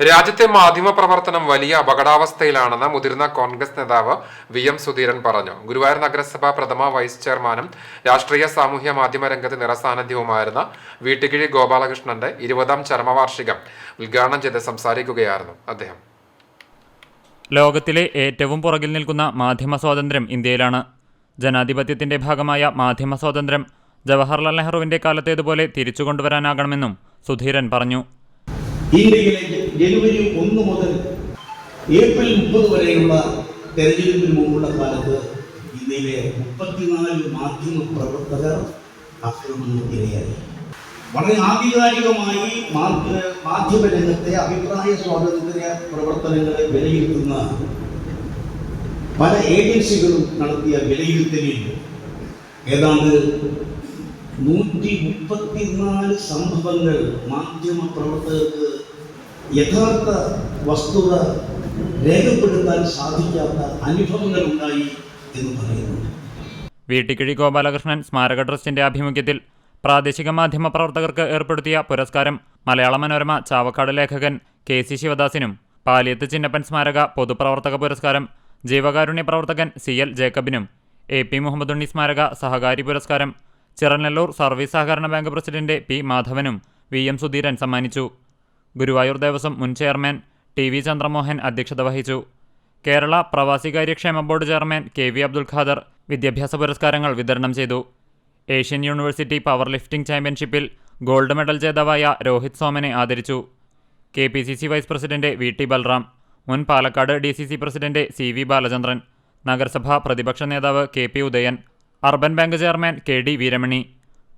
രാജ്യത്തെ മാധ്യമ പ്രവർത്തനം വലിയ അപകടാവസ്ഥയിലാണെന്ന് മുതിർന്ന കോൺഗ്രസ് നേതാവ് വി എം സുധീരൻ പറഞ്ഞു. ഗുരുവായൂർ നഗരസഭ പ്രഥമ വൈസ് ചെയർമാനും രാഷ്ട്രീയ സാമൂഹ്യ മാധ്യമ രംഗത്ത് നിറസാന്നിധ്യവുമായിരുന്ന വീട്ടുകിഴി ഗോപാലകൃഷ്ണന്റെ ഇരുപതാം ചരമവാർഷികം ഉദ്ഘാടനം ചെയ്ത് സംസാരിക്കുകയായിരുന്നു അദ്ദേഹം. ലോകത്തിലെ ഏറ്റവും പുറകിൽ നിൽക്കുന്ന മാധ്യമ സ്വാതന്ത്ര്യം ഇന്ത്യയിലാണ്. ജനാധിപത്യത്തിന്റെ ഭാഗമായ മാധ്യമ സ്വാതന്ത്ര്യം ജവഹർലാൽ നെഹ്റുവിന്റെ കാലത്തേതുപോലെ തിരിച്ചു കൊണ്ടുവരാനാകണമെന്നും സുധീരൻ പറഞ്ഞു. ഇന്ത്യയിലെ ജനുവരി ഒന്ന് മുതൽ ഏപ്രിൽ മുപ്പത് വരെയുള്ള തെരഞ്ഞെടുപ്പിന് മുമ്പുള്ള കാലത്ത് ഇന്ത്യയിലെ മുപ്പത്തിനാല് മാധ്യമ പ്രവർത്തകർ ആക്രമണത്തിനിരയായി വളരെ ആധികാരികമായി മാധ്യ- മാധ്യമ രംഗത്തെ അഭിപ്രായ സ്വാതന്ത്ര്യ പ്രവർത്തനങ്ങളെ വിലയിരുത്തുന്ന പല ഏജൻസികളും നടത്തിയ വിലയിരുത്തലിൽ ഏതാണ്ട് നൂറ്റി മുപ്പത്തിനാല് സംഭവങ്ങൾ മാധ്യമ പ്രവർത്തകർക്ക് യഥാർത്ഥ വസ്തുത രേഖപ്പെടുത്താൻ സാധിക്കാത്ത അനുഭവങ്ങൾ ഉണ്ടായി എന്ന് പറയുന്നു വീട്ടിക്കിഴി ഗോപാലകൃഷ്ണൻ സ്മാരക ട്രസ്റ്റിന്റെ ആഭിമുഖ്യത്തിൽ പ്രാദേശിക മാധ്യമ പ്രവർത്തകർക്ക് ഏർപ്പെടുത്തിയ പുരസ്കാരം മലയാള മനോരമ ചാവക്കാട് ലേഖകൻ കെ സി ശിവദാസിനും പാലിയത്ത് ചിന്നപ്പൻ സ്മാരക പൊതുപ്രവർത്തക പുരസ്കാരം ജീവകാരുണ്യ പ്രവർത്തകൻ സി എൽ ജേക്കബിനും എ പി മുഹമ്മദുണ്ണി സ്മാരക സഹകാരി പുരസ്കാരം ചിറനെല്ലൂർ സർവീസ് സഹകരണ ബാങ്ക് പ്രസിഡന്റ് പി മാധവനും വി എം സുധീരൻ സമ്മാനിച്ചു. ഗുരുവായൂർ ദേവസ്വം മുൻ ചെയർമാൻ ടി വി ചന്ദ്രമോഹൻ അധ്യക്ഷത വഹിച്ചു. Kerala പ്രവാസികാര്യക്ഷേമ board chairman K V Abdul Khader വിദ്യാഭ്യാസ പുരസ്കാരങ്ങൾ വിതരണം ചെയ്തു. ഏഷ്യൻ യൂണിവേഴ്സിറ്റി പവർ ലിഫ്റ്റിംഗ് ചാമ്പ്യൻഷിപ്പിൽ ഗോൾഡ് മെഡൽ ജേതാവായ രോഹിത് സോമനെ ആദരിച്ചു. K P C C vice president V T Balram മുൻ Palakkad D C C president C V Balachandran നഗരസഭാ പ്രതിപക്ഷ നേതാവ് K P Udayan urban bank chairman K D Veeramani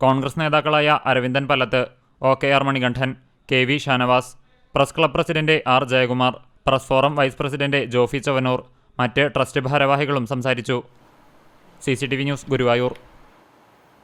Congress നേതാക്കളായ Aravindan Pallath O K R Manikandan K V Shanavas press club president R Jayakumar press forum vice president Jofi Chavanur മറ്റ് trust ഭാരവാഹികളും സംസാരിച്ചു. C news Guruvayur.